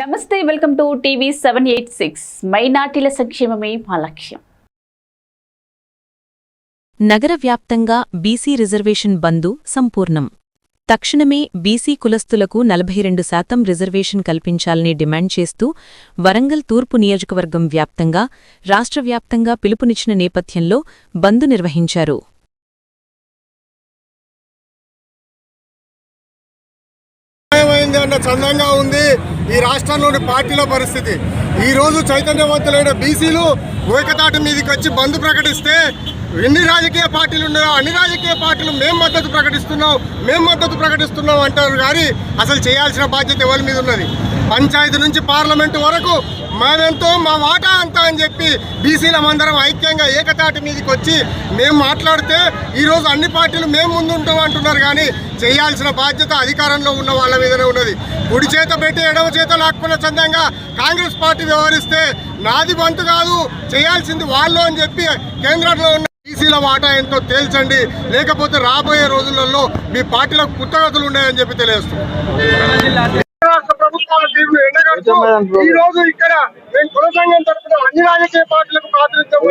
నమస్తే welcome to TV seven eight six. మైనార్టీల సంక్షేమమే మా లక్ష్యం. నగర వ్యాప్తంగా బీసీ రిజర్వేషన్ బందు సంపూర్ణం. తక్షణమే బీసీ కులస్తులకు నలభై రెండు శాతం రిజర్వేషన్ కల్పించాలని డిమాండ్ చేస్తూ వరంగల్ తూర్పు నియోజకవర్గం వ్యాప్తంగా రాష్ట్ర వ్యాప్తంగా పిలుపునిచ్చిన నేపథ్యంలో బంద్ నిర్వహించారు. న్యాయమైంది అన్న చందంగా ఉంది ఈ రాష్ట్రంలోని పార్టీల పరిస్థితి. ఈ రోజు చైతన్యవంతులైన బీసీలు ఏకతాటి మీదకి వచ్చి బంద్ ప్రకటిస్తే ఎన్ని రాజకీయ పార్టీలు ఉన్నాయో అన్ని రాజకీయ పార్టీలు మేము మద్దతు ప్రకటిస్తున్నాం మేము మద్దతు ప్రకటిస్తున్నాం అంటారు కానీ అసలు చేయాల్సిన బాధ్యత ఎవరి మీద ఉన్నది? పంచాయతీ నుంచి పార్లమెంటు వరకు మేమెంతో మా వాటా అంతా అని చెప్పి బీసీలమందరం ఐక్యంగా ఏకతాటి మీదకి వచ్చి మేము మాట్లాడితే ఈరోజు అన్ని పార్టీలు మేము ముందు ఉంటాం అంటున్నారు కానీ చేయాల్సిన బాధ్యత అధికారంలో ఉన్న వాళ్ళ మీదనే ఉన్నది. కుడి చేత పెట్టి ఎడవ చేత లాక్కున్న చందంగా కాంగ్రెస్ పార్టీ వ్యవహరిస్తే నాది బంతు కాదు చేయాల్సింది వాళ్ళు అని చెప్పి కేంద్రంలో ఉన్న బీసీల వాటా ఎంతో తేల్చండి. లేకపోతే రాబోయే రోజులలో మీ పార్టీలకు పుట్టగతులు ఉన్నాయని చెప్పి తెలియజేస్తున్నాం రాష్ట్ర ప్రభుత్వాల తీరును ఎండగడుతూ ఈ రోజు ఇక్కడ మేము కుల సంఘం తరపున అన్ని రాజకీయ పార్టీలకు ప్రాతినిధ్యం.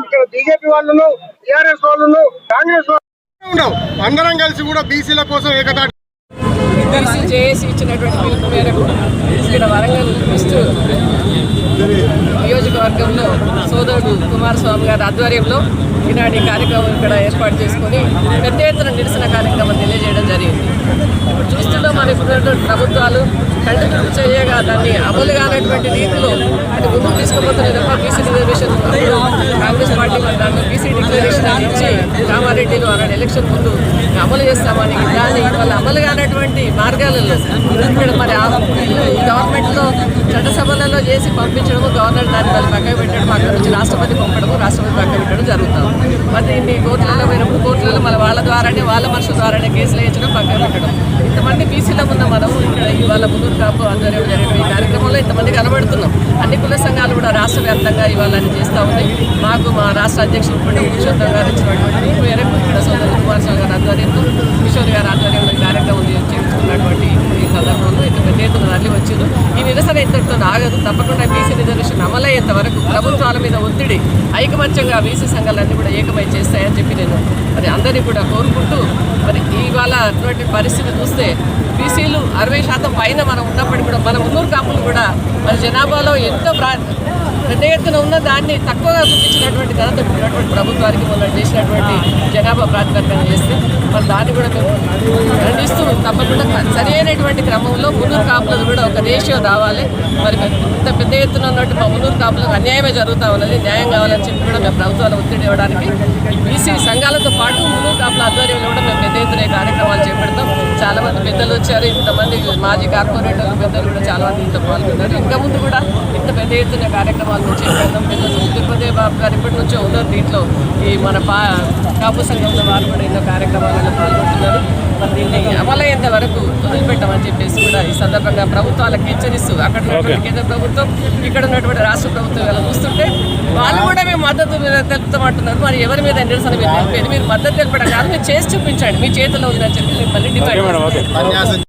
ఇక్కడ బీజేపీ వాళ్ళను టీఆర్ఎస్ వాళ్ళను కాంగ్రెస్ వాళ్ళు అందరం కలిసి కూడా బీసీల కోసం ఏకతాటి బీసీ జేఏసీ ఇచ్చినటువంటి పిలుపు మేరకు ఇక్కడ వరంగల్ వెస్ట్ నియోజకవర్గంలో సోదరుడు కుమారస్వామి గారి ఆధ్వర్యంలో ఈనాటి కార్యక్రమం ఇక్కడ ఏర్పాటు చేసుకొని పెద్ద ఎత్తున నిరసన కార్యక్రమం తెలియజేయడం జరిగింది. ఇప్పుడు చూస్తున్న మన ఇప్పుడున్నటువంటి ప్రభుత్వాలు కంటిన్యూ చేయగా దాన్ని అమలు కానటువంటి రీతిలో అది ముందుకు తీసుకుపోతున్న తప్ప బీసీ రిజర్వేషన్ కాంగ్రెస్ పార్టీ దాన్ని బీసీ డిక్లరేషన్ ఇచ్చి కామారెడ్డిలో అలాంటి ఎలక్షన్ ముందు అమలు చేస్తామని దాన్ని వల్ల అమలు కానటువంటి మార్గాలలో ఇక్కడ మరి ఈ గవర్నమెంట్లో చట్టసభలలో చేసి పంపించడము గవర్నర్ దాన్ని మళ్ళీ పక్కన పెట్టడం అక్కడ నుంచి రాష్ట్రపతి పంపడము రాష్ట్రపతి పక్కన పెట్టడం జరుగుతుంది మరి ఇన్ని కోర్టులలో పోయినప్పుడు కోర్టులలో మన వాళ్ళ ద్వారానే వాళ్ళ మనుషుల ద్వారానే కేసులు వేయించడం పక్కన పెట్టడం ఇంతమంది బీసీలో ఉన్న మనం ఇక్కడ ఇవాళ ముందు కాపు ఆధ్వర్యంలో జరిగిన ఈ కార్యక్రమంలో ఇంతమంది కనబడుతున్నాం. అన్ని కుల సంఘాలు కూడా రాష్ట్ర వ్యాప్తంగా ఇవాళ అని చేస్తూ ఉన్నాయి. మాకు మా రాష్ట్ర అధ్యక్షుడు కూడా పురుషోత్తం గారు ఇచ్చినటువంటి పిలుపు మేరకు ఇక్కడ సోదరుడు కుమారస్వామి గారి ఆధ్వర్యంలో కిషోర్ గారి ఆధ్వర్యంలో ఈ కార్యక్రమం చేయించుకున్నటువంటి ఈ సందర్భంలో ఇంత పెద్ద ఎత్తున తరలి వచ్చింది. ఈ నిరసన ఇంతటితో ఆగదు. తప్పకుండా బీసీ రిజర్వేషన్ అమలయ్యేంత వరకు ప్రభుత్వాల మీద ఒత్తిడి ఐకమత్యంగా బీసీ సంఘాలన్నీ కూడా ఏకమై చేస్తాయని చెప్పి నేను మరి అందరినీ కూడా కోరుకుంటూ మరి ఇవాళ అటువంటి పరిస్థితి చూస్తే బీసీలు అరవై శాతం పైన మనం ఉన్నప్పటికీ కూడా మన మున్నూరు కాపులు కూడా మన జనాభాలో ఎంతో ప్రా పెద్ద ఎత్తున ఉన్న దాన్ని తక్కువగా చూపించినటువంటి ఘనత ఉన్నటువంటి ప్రభుత్వానికి మొన్న చేసినటువంటి జనాభా ప్రాతిపదికన చేస్తే మరి దాన్ని కూడా మేము ఖండిస్తూ తప్పకుండా సరి అయినటువంటి క్రమంలో మునూరు కాపులకు కూడా ఒక రేషియో రావాలి. మరి ఇంత పెద్ద ఎత్తున ఉన్నట్టు మా మునూరు కాపులకు అన్యాయమే జరుగుతూ ఉన్నది. న్యాయం కావాలని చెప్పి కూడా మేము ప్రభుత్వాల ఒత్తిడి ఇవ్వడానికి బీసీ సంఘాలతో పాటు మునూరు కాపుల ఆధ్వర్యంలో కూడా మేము పెద్ద ఎత్తున కార్యక్రమాలు చేపడతాం. చాలా మంది పెద్దలు వచ్చారు ఇంతమంది మాజీ కార్పొరేటర్లు పెద్దలు కూడా చాలా మంది ఇంత పాల్గొన్నారు. ఇంకా ముందు కూడా ఇంత పెద్ద ఎత్తున కార్యక్రమాలు చేపడతాం పెద్దలు తిరుపతి బాబు గారు ఇప్పటి నుంచో ఉన్నారు దీంట్లో. ఈ మన పా కాపు సంఘంలో వారు కూడా ఎన్నో కార్యక్రమాలలో పాల్గొంటున్నారు. మరి దీన్ని అమలయ్యేంత వరకు వదిలిపెట్టామని చెప్పేసి కూడా ఈ సందర్భంగా ప్రభుత్వాలకు హెచ్చరిస్తూ అక్కడ ఉన్నటువంటి కేంద్ర ప్రభుత్వం ఇక్కడ ఉన్నటువంటి రాష్ట్ర ప్రభుత్వం ఇలా చూస్తుంటే వాళ్ళు కూడా మేము మద్దతు తెలుపుతామంటున్నారు. మరి ఎవరి మీద నిరసన మీరు తెలిపేది మీరు మద్దతు తెలపడం కాదు మీరు చేసి చూపించండి. మీ చేతిలో ఉందని చెప్పి మిమ్మల్ని డిమాండ్